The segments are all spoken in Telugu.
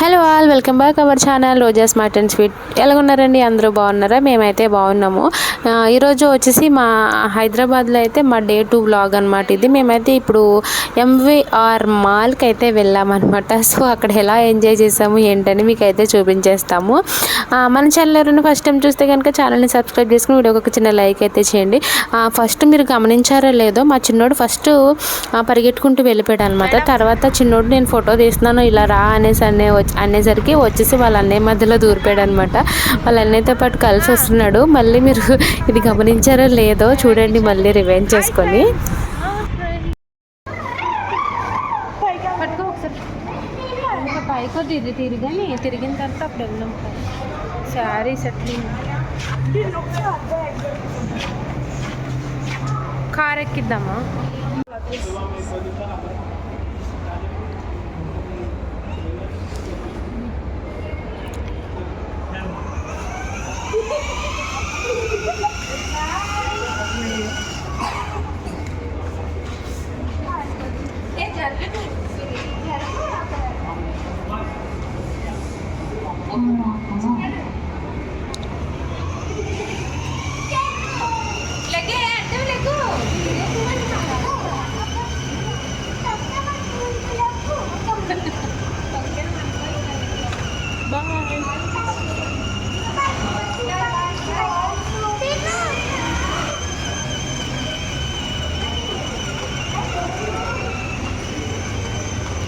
Hello all welcome back our channel Roja smart and sweet. ఎలాగున్నారండి? అందరూ బాగున్నారా? మేమైతే బాగున్నాము. ఈరోజు వచ్చేసి మా హైదరాబాద్లో అయితే మా డే టూ వ్లాగ్ అనమాట ఇది. మేమైతే ఇప్పుడు ఎంవిఆర్ మాల్కి అయితే వెళ్ళామన్నమాట. సో అక్కడ ఎలా ఎంజాయ్ చేసాము ఏంటని మీకు అయితే చూపించేస్తాము మన ఛానల్ ఎవరైనా ఫస్ట్ టైం చూస్తే కనుక ఛానల్ని సబ్స్క్రైబ్ చేసుకుని వీడియోకి ఒక చిన్న లైక్ అయితే చేయండి. ఫస్ట్ మీరు గమనించారో లేదో మా చిన్నోడు ఫస్ట్ పరిగెట్టుకుంటూ వెళ్ళిపోయాడు అనమాట తర్వాత చిన్నోడు నేను ఫోటో తీస్తున్నాను ఇలా రా అనేసి అనే వచ్చి- అనేసరికి వచ్చేసి వాళ్ళ అన్నయ్య మధ్యలో దూరిపోయాడు అనమాట వాళ్ళ అన్నయ్యతో పాటు కలిసి వస్తున్నాడు. మళ్ళీ మీరు ఇది గమనించారో లేదో చూడండి మళ్ళీ రివెంజ్ చేసుకొని. పట్టుకో తిరిగి తిరిగని తిరిగిన తర్వాత అప్పుడు వెళ్దాం శారీ సెట్లింగ్ కార్ ఎక్కిద్దామా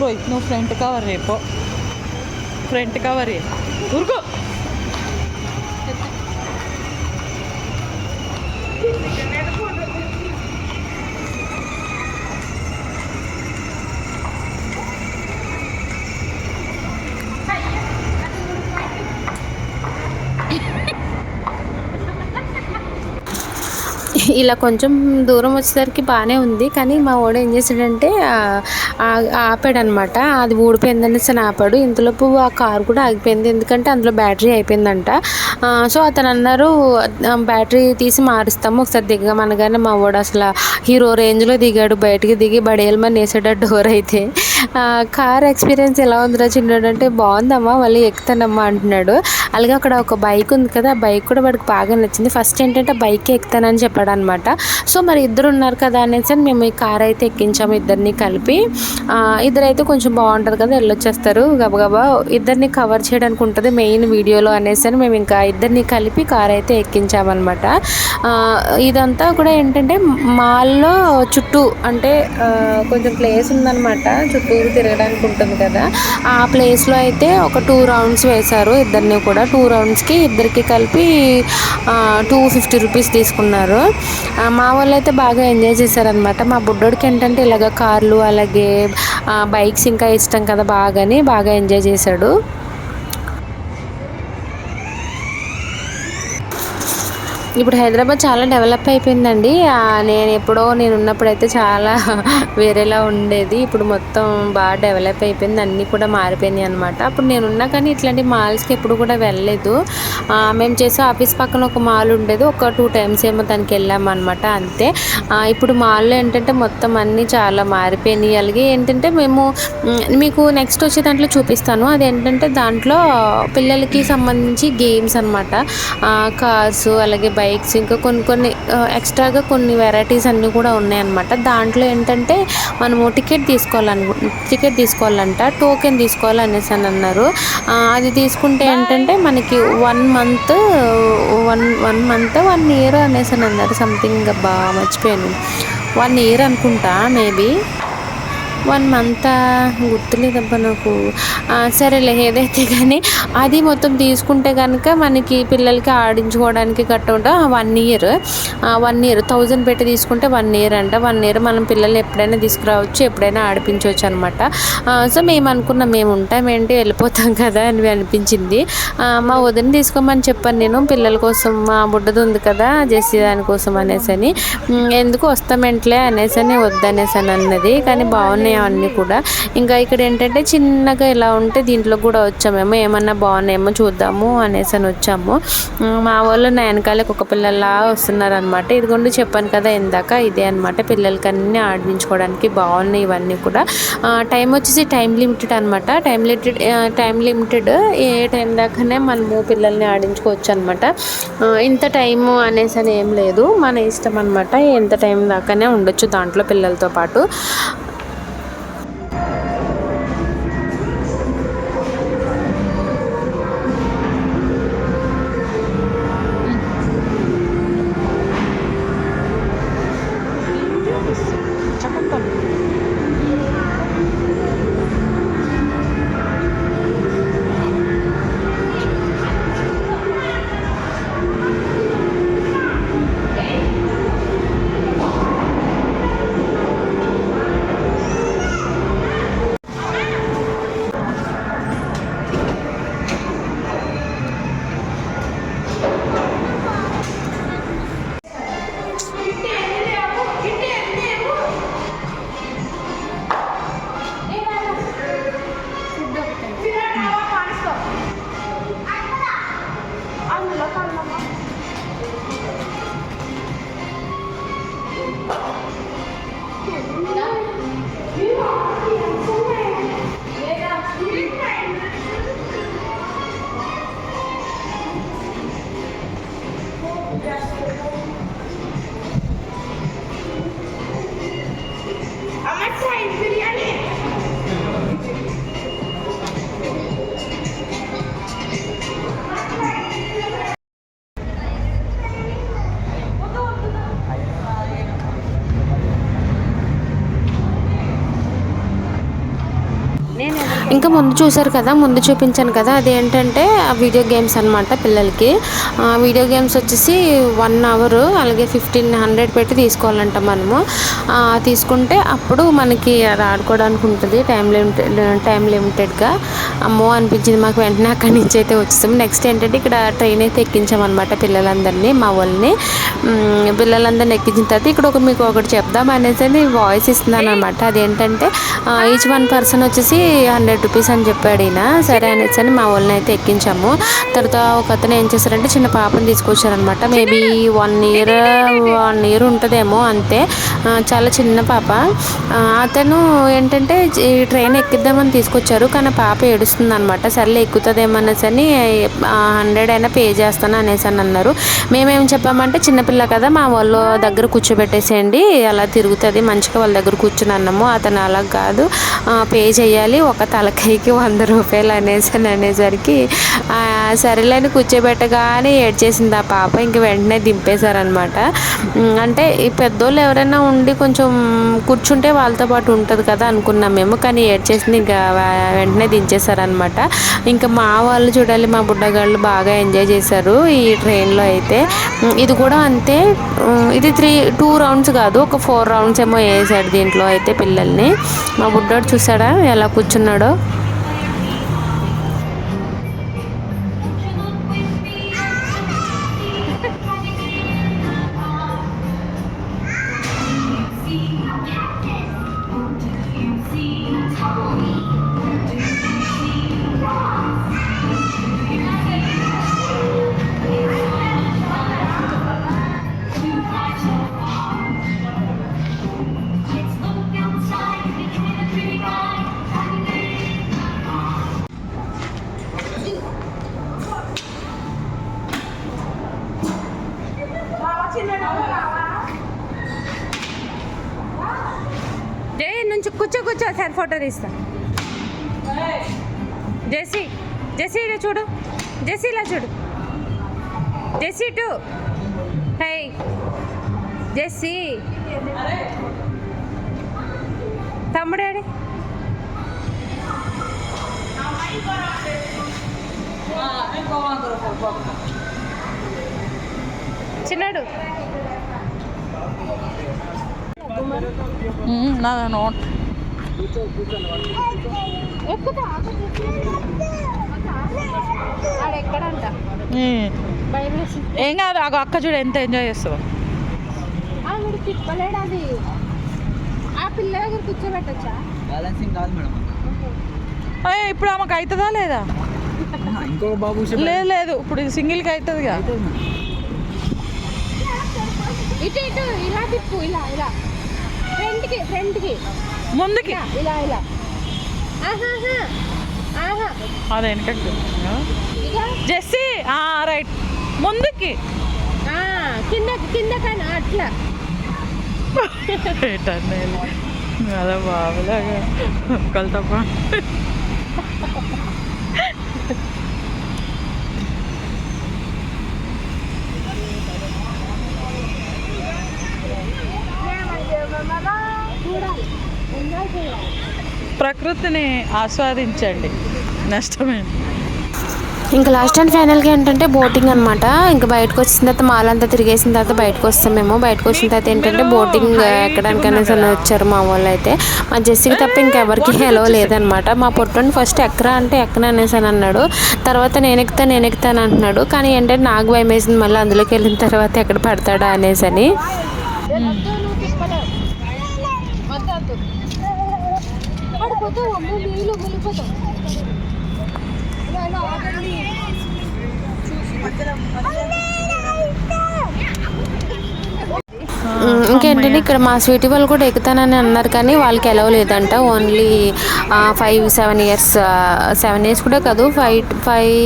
రోహిత్ నువ్వు ఫ్రంట్ కవర్ రేపు ఫ్రంట్ కవర్. ఊరుకో. ఇలా కొంచెం దూరం వచ్చేసరికి బాగానే ఉంది. కానీ మా వాడు ఏం చేశాడంటే ఆపాడనమాట. అది ఊడిపోయిందనేసి అని ఆపాడు. ఇంతలోపు ఆ కారు కూడా ఆగిపోయింది. ఎందుకంటే అందులో బ్యాటరీ అయిపోయిందంట. సో అతను అన్నారు బ్యాటరీ తీసి మారుస్తాము. ఒకసారి దిగమనగానే మా వాడు అసలు హీరో రేంజ్లో దిగాడు. బయటికి దిగి బడేయమని వేసాడు డోర్ అయితే. కార్ ఎక్స్పీరియన్స్ ఎలా ఉందిరా చిన్నాడు? అంటే బాగుందమ్మా మళ్ళీ ఎక్కుతానమ్మా అంటున్నాడు. అలాగే అక్కడ ఒక బైక్ ఉంది కదా ఆ బైక్ కూడా వాడికి బాగా నచ్చింది. ఫస్ట్ ఏంటంటే బైక్ ఎక్కుతానని చెప్పాడు అనమాట సో మరి ఇద్దరు ఉన్నారు కదా అనేసి మేము ఈ కార్ అయితే ఎక్కించాము ఇద్దరిని కలిపి. ఇద్దరైతే కొంచెం బాగుంటుంది కదా వెళ్ళొచ్చేస్తారు గబగబా. ఇద్దరిని కవర్ చేయడానికి ఉంటుంది మెయిన్ వీడియోలో అనేసి అని మేము ఇంకా ఇద్దరిని కలిపి కార్ అయితే ఎక్కించామన్నమాట ఇదంతా కూడా ఏంటంటే మాల్లో చుట్టూ అంటే కొంచెం ప్లేస్ ఉందన్నమాట చుట్టూరు తిరగడానికి ఉంటుంది కదా. ఆ ప్లేస్లో అయితే ఒక టూ రౌండ్స్ వేశారు. ఇద్దరిని కూడా టూ రౌండ్స్కి ఇద్దరికి కలిపి టూ ఫిఫ్టీ రూపీస్ తీసుకున్నారు. మా వాళ్ళు అయితే బాగా ఎంజాయ్ చేశారనమాట మా బుడ్డోడికి ఏంటంటే ఇలాగ కార్లు అలాగే బైక్స్ ఇంకా ఇష్టం కదా బాగాని బాగా ఎంజాయ్ చేశాడు. ఇప్పుడు హైదరాబాద్ చాలా డెవలప్ అయిపోయిందండి. నేను ఎప్పుడో నేను ఉన్నప్పుడైతే చాలా వేరేలా ఉండేది. ఇప్పుడు మొత్తం బాగా డెవలప్ అయిపోయింది. అన్నీ కూడా మారిపోయినాయి అనమాట అప్పుడు నేను ఉన్నా కానీ ఇట్లాంటి మాల్స్కి ఎప్పుడు కూడా వెళ్ళలేదు. మేము చేసే ఆఫీస్ పక్కన ఒక మాల్ ఉండేది. ఒక టూ టైమ్స్ ఏమో దానికి వెళ్ళామన్నమాట అంతే. ఇప్పుడు మాల్లో ఏంటంటే మొత్తం అన్నీ చాలా మారిపోయినాయి. అలాగే ఏంటంటే మేము మీకు నెక్స్ట్ వచ్చే దాంట్లో చూపిస్తాను. అదేంటంటే దాంట్లో పిల్లలకి సంబంధించి గేమ్స్ అనమాట కార్స్ అలాగే బైక్స్ ఇంకా కొన్ని కొన్ని ఎక్స్ట్రాగా కొన్ని వెరైటీస్ అన్నీ కూడా ఉన్నాయన్నమాట. దాంట్లో ఏంటంటే మనము టికెట్ తీసుకోవాలను టికెట్ తీసుకోవాలంట టోకెన్ తీసుకోవాలి అనేసి అని అన్నారు. అది తీసుకుంటే ఏంటంటే మనకి one month one one month one year అనేసి అని అన్నారు. సంథింగ్ బాగా మర్చిపోయాను. వన్ ఇయర్ అనుకుంటా మేబీ. వన్ మంత్ గుర్తులేదబ్బా నాకు. సరేలే ఏదైతే కానీ అది మొత్తం తీసుకుంటే కనుక మనకి పిల్లలకి ఆడించుకోవడానికి గట్ట ఉంటాం one year. One year thousand పెట్టి తీసుకుంటే వన్ ఇయర్ అంట. వన్ ఇయర్ మనం పిల్లల్ని ఎప్పుడైనా తీసుకురావచ్చు ఎప్పుడైనా ఆడిపించవచ్చు అనమాట సో మేము అనుకున్నాం మేము ఉంటాం ఏంటి వెళ్ళిపోతాం కదా అని అనిపించింది. మా వదిన తీసుకోమని చెప్పాను నేను పిల్లల కోసం మా బుడ్డది ఉంది కదా జెస్సీ దానికోసం అనేసి అని ఎందుకు వస్తామేంట్లే అనేసి అని వద్దనేసి అని అన్నది. కానీ బాగున్నాయి బాగున్నాయి అవన్నీ కూడా. ఇంకా ఇక్కడ ఏంటంటే చిన్నగా ఇలా ఉంటే దీంట్లో కూడా వచ్చామేమో ఏమన్నా బాగున్నాయేమో చూద్దాము అనేసి అని వచ్చాము. మా వాళ్ళు నా వెనకాలే ఒక పిల్లల్లా వస్తున్నారు అనమాట ఇదిగోండి చెప్పాను కదా ఇందాక ఇదే అనమాట పిల్లలకి అన్నీ ఆడించుకోవడానికి బాగున్నాయి ఇవన్నీ కూడా. టైం వచ్చేసి టైం లిమిటెడ్ అనమాట. టైం లిమిటెడ్ టైం లిమిటెడ్ ఏ టైం దాకానే మనము పిల్లల్ని ఆడించుకోవచ్చు అనమాట. ఇంత టైము అనేసి అని ఏం లేదు. మన ఇష్టం అనమాట ఎంత టైం దాకానే ఉండొచ్చు దాంట్లో పిల్లలతో పాటు. ముందు చూశారు కదా ముందు చూపించాను కదా అదేంటంటే ఆ వీడియో గేమ్స్ అనమాట పిల్లలకి. వీడియో గేమ్స్ వచ్చేసి వన్ అవర్ అలాగే ఫిఫ్టీన్ హండ్రెడ్ పెట్టి తీసుకోవాలంట మనము. తీసుకుంటే అప్పుడు మనకి అది ఆడుకోవడానికి ఉంటుంది టైం లిమిటెడ్ టైం లిమిటెడ్గా అమ్మో అనిపించింది మాకు వెంటనే అక్కడి నుంచి అయితే వచ్చేసాము. నెక్స్ట్ ఏంటంటే ఇక్కడ ట్రైన్ అయితే ఎక్కించామన్నమాట పిల్లలందరినీ మా వాళ్ళని. పిల్లలందరిని పిల్లలందరినీ ఎక్కించిన తర్వాత ఇక్కడ ఒక మీకు ఒకటి చెప్దాం అనేసి వాయిస్ ఇస్తున్నాను అనమాట అదేంటంటే ఈచ్ వన్ పర్సన్ వచ్చేసి హండ్రెడ్ రూపీస్ అని చెప్పాడు ఈయన. సరే అనేసి అని మా వాళ్ళని అయితే ఎక్కించాము. తర్వాత ఒక అతను ఏం చేశారంటే చిన్న పాపని తీసుకొచ్చారనమాట. Maybe one year one year ఉంటుందేమో అంతే. చాలా చిన్న పాప. అతను ఏంటంటే ఈ ట్రైన్ ఎక్కిద్దామని తీసుకొచ్చారు. కానీ పాప ఏడుస్తుంది అనమాట సర్లే ఎక్కుతుందేమో అనేసి అని హండ్రెడ్ అయినా పే చేస్తాను అనేసి అని అన్నారు. మేమేం చెప్పామంటే చిన్నపిల్ల కదా మా వాళ్ళ దగ్గర కూర్చోబెట్టేసేయండి. అలా తిరుగుతుంది మంచిగా వాళ్ళ దగ్గర కూర్చుని అన్నాము. అతను అలా కాదు. పే చేయాలి ఒక తలకి తలకాయకి వంద రూపాయలు అనేసి అని అనేసరికి సరేలేని కూర్చోబెట్టగానే ఏడ్చేసింది ఆ పాప. ఇంక వెంటనే దింపేశారనమాట. అంటే ఈ పెద్దోళ్ళు ఎవరైనా ఉండి కొంచెం కూర్చుంటే వాళ్ళతో పాటు ఉంటుంది కదా అనుకున్నాం మేము కానీ ఏడ్చేసింది ఇంకా వెంటనే దించేశారనమాట. ఇంకా మా వాళ్ళు చూడాలి మా బుడ్డగాళ్ళు బాగా ఎంజాయ్ చేశారు ఈ ట్రైన్లో అయితే. ఇది కూడా అంతే. ఇది త్రీ టూ రౌండ్స్ కాదు ఒక ఫోర్ రౌండ్స్ ఏమో వేసాడు దీంట్లో అయితే పిల్లల్ని. మా బుడ్డోడు చూసాడా ఎలా కూర్చున్నాడో? నుంచి కూర్చో కూర్చో సార్ ఫోటో తీస్తా. జెసి జెసి ఇలా చూడు. జెసి ఇలా చూడు. జెసి టు. హై. జెసి. తమ్ముడేడి చిన్నాడు. నా నోట్. ఏం. కాదు ఆ అక్క చూడు ఎంత ఎంజాయ్ చేస్తావు ఆ పిల్ల కూర్చోబెట్టచ్చా ఇప్పుడు ఆమెకు అవుతుందా లేదా? ఇంకో బాబు లేదు లేదు ఇప్పుడు ఇది అవుతుంది కదా ఇటు ఇటు ఇలా తిప్పు ఇలా ఇలా. ఫ్రంట్కి ఫ్రంట్కి ముందుకి. ఇలా ఇలా ఆహాహా ఆహా అదే వెనకకి. జెస్సీ. రైట్. ముందుకి. కింద కింద కానీ అట్లా. అదే బాబులాగా. ఒక్కలు తప్ప చూడాలి ఎంజాయ్ చేయాలి ప్రకృతిని ఆస్వాదించండి. నష్టమేంటి ఇంకా లాస్ట్ అండ్ ఫైనల్గా ఏంటంటే బోటింగ్ అనమాట ఇంకా బయటకు వచ్చిన తర్వాత మాల్ అంతా తిరిగేసిన తర్వాత బయటకు వస్తాం మేము. బయటకు వచ్చిన తర్వాత ఏంటంటే బోటింగ్ ఎక్కడానికి అనేసి అని వచ్చారు మా వాళ్ళు అయితే మా జెస్సీకి తప్ప ఇంకెవరికి హెలో లేదనమాట మా పొట్టని ఫస్ట్ ఎక్కరా అంటే ఎక్కన అనేసి అని అన్నాడు. తర్వాత నేను ఎక్కుతా నేను ఎక్కుతాను అంటున్నాడు. కానీ ఏంటంటే నాకు భయం వేసింది మళ్ళీ అందులోకి వెళ్ళిన తర్వాత ఎక్కడ పడతాడా అనేసి అని వెళ్ళిపోతాం అమ్మ నీళ్ళు వెళ్ళిపోతాం అలా అలా ఆగండి మధ్యలో ఏంటంటే ఇక్కడ మా స్వీటీ వాళ్ళు కూడా ఎక్కుతానని అన్నారు కానీ వాళ్ళకి ఎలవ్ లేదంట. Only five seven years seven years కూడా కాదు five five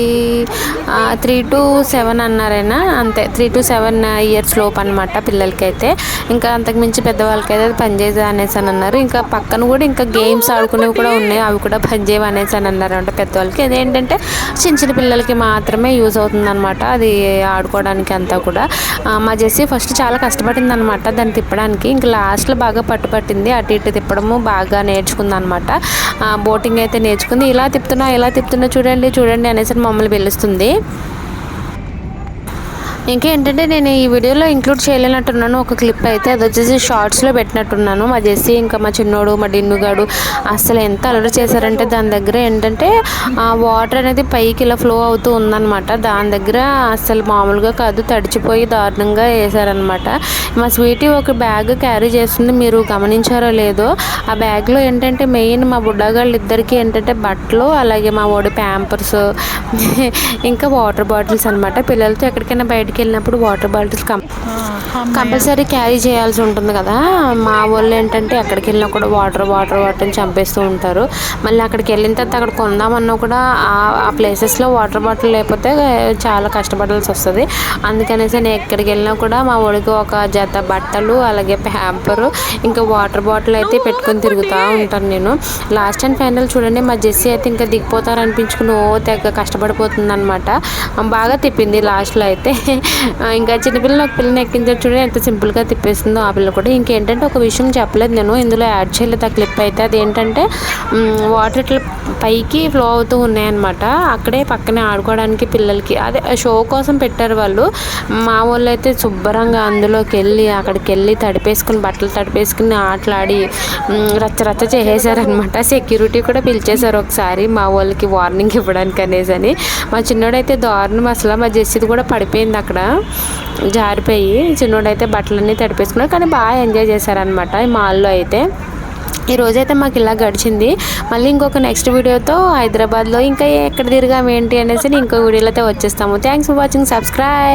three two seven అన్నారైనా? అంతే త్రీ టు సెవెన్ ఇయర్స్ లోపు అనమాట పిల్లలకైతే. ఇంకా అంతకుమించి పెద్దవాళ్ళకైతే అది పనిచేయదు అనేసి అని అన్నారు. ఇంకా పక్కన కూడా ఇంకా గేమ్స్ ఆడుకునేవి కూడా ఉన్నాయి అవి కూడా పనిచేయవు అనేసి అని అన్నారు అంటే పెద్దవాళ్ళకి. అదేంటంటే చిన్న చిన్న పిల్లలకి మాత్రమే యూజ్ అవుతుంది అనమాట అది ఆడుకోవడానికి అంతా కూడా. మా జెస్సీ ఫస్ట్ చాలా కష్టపడింది అనమాట దాన్ని తిప్పడానికి తిప్పడానికి ఇంకా లాస్ట్లో బాగా పట్టుపట్టింది అటు ఇటు తిప్పడము బాగా నేర్చుకుంది అనమాట బోటింగ్ అయితే నేర్చుకుంది. ఇలా తిప్పుతున్నా ఇలా తిప్పుతున్నా చూడండి చూడండి అనేసి మమ్మల్ని పిలుస్తుంది. ఇంకేంటంటే నేను ఈ వీడియోలో ఇంక్లూడ్ చేయలేనట్టున్నాను. ఒక క్లిప్ అయితే అది వచ్చేసి షార్ట్స్లో పెట్టినట్టున్నాను. మా జెస్సి ఇంకా మా చిన్నోడు మా డిన్నుగాడు అసలు ఎంత అలరి చేశారంటే దాని దగ్గర ఏంటంటే ఆ వాటర్ అనేది పైకి ఇలా ఫ్లో అవుతూ ఉందన్నమాట. దాని దగ్గర అసలు మామూలుగా కాదు తడిచిపోయి దారుణంగా వేసారనమాట మా స్వీటీ ఒక బ్యాగ్ క్యారీ చేస్తుంది. మీరు గమనించారో లేదో ఆ బ్యాగ్లో ఏంటంటే మెయిన్ మా బుడ్డగాళ్ళు ఇద్దరికి ఏంటంటే బట్టలు అలాగే మా ఓడి ప్యాంపర్స్ ఇంకా వాటర్ బాటిల్స్ అనమాట పిల్లలతో ఎక్కడికైనా బయట వెళ్ళినప్పుడు water bottles com compulsory carry చేయాల్సి ఉంటుంది కదా? మా వాళ్ళు ఏంటంటే ఎక్కడికి వెళ్ళినా కూడా వాటర్ వాటర్ వాటర్ అని చంపేస్తూ ఉంటారు. మళ్ళీ అక్కడికి వెళ్ళిన తర్వాత అక్కడ కొందామన్నా కూడా ఆ- ప్లేసెస్లో వాటర్ బాటిల్ లేకపోతే చాలా కష్టపడాల్సి వస్తుంది. అందుకనేసి నేను ఎక్కడికి వెళ్ళినా కూడా మా ఒడికి ఒక జత బట్టలు అలాగే ప్యాంపరు ఇంకా వాటర్ బాటిల్ అయితే పెట్టుకొని తిరుగుతూ ఉంటాను నేను. లాస్ట్ అండ్ ఫైనల్ చూడండి మా జెస్సీ అయితే ఇంకా దిగిపోతారు అనిపించుకుని ఓ తెగ కష్టపడిపోతుంది అనమాట బాగా తిప్పింది లాస్ట్లో అయితే. ఇంకా చిన్నపిల్లలు ఒక పిల్లని ఎక్కించారు చూడండి ఎంత సింపుల్గా తిప్పేస్తుందో ఆ పిల్ల కూడా. ఇంకేంటంటే ఒక విషయం చెప్పలేదు నేను. ఇందులో యాడ్ చేయలేదు ఆ క్లిప్ అయితే. అదేంటంటే వాటర్ ఇట్లా పైకి ఫ్లో అవుతూ ఉన్నాయన్నమాట. అక్కడే పక్కనే ఆడుకోవడానికి పిల్లలకి. అదే షో కోసం పెట్టారు వాళ్ళు. మా వాళ్ళు అయితే శుభ్రంగా అందులోకి వెళ్ళి అక్కడికి వెళ్ళి తడిపేసుకుని బట్టలు తడిపేసుకుని ఆటలాడి రచ్చరచ్చ రచ్చ రచ్చ చేసేసారనమాట సెక్యూరిటీ కూడా పిలిచేశారు ఒకసారి మా వాళ్ళకి వార్నింగ్ ఇవ్వడానికి అనేసి అని మా చిన్నోడైతే దారుణం అసలు. మా జెస్సీది కూడా పడిపోయింది అక్కడ. అక్కడ. జారిపోయి చిన్నోడైతే బట్టలన్నీ తడిపేసుకున్నాడు. కానీ బాగా ఎంజాయ్ చేశారనమాట ఈ మాల్లో అయితే. ఈ రోజైతే మాకు ఇలా గడిచింది. మళ్ళీ ఇంకొక నెక్స్ట్ వీడియోతో హైదరాబాద్లో ఇంకా ఎక్కడ తిరిగాం ఏంటి అనేసి ఇంకో వీడియోలో అయితే వచ్చేస్తాము. Thanks for watching subscribe